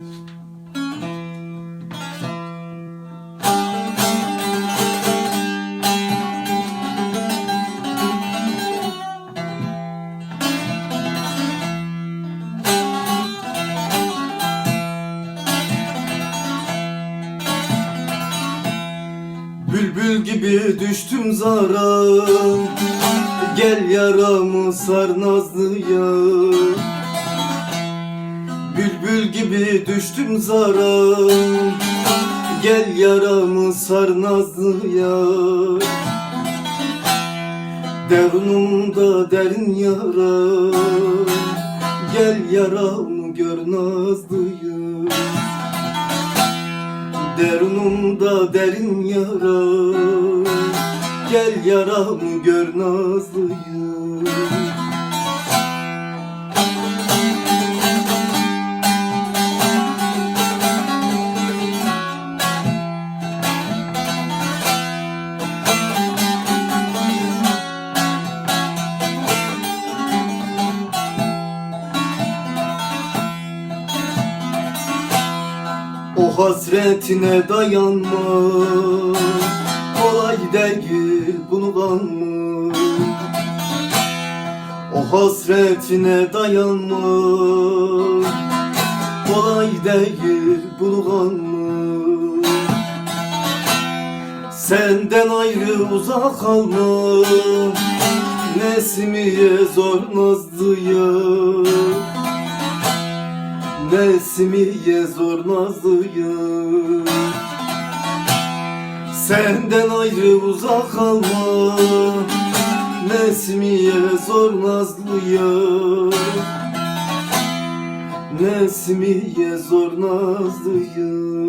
Bülbül gibi düştüm zara. Gel yaramı sar nazlı yar Bülbül gibi düştüm zara. Gel yaramı sar nazlı yar Derunumda derin yara. Gel yaramı gör nazlı yar Derunumda derin yara. Gel yaramı gör nazlıyım O hasretine dayanma Kolay değil bunu kanma O hasretine dayanma Kolay değil bunu kanma Senden ayrı uzak kalma Nesimiye zor nazlıya Nesimiye zor nazlıyım. Senden ayrı uzak kalma Nesimiye zor nazlıyım. Nesimiye zor nazlıyım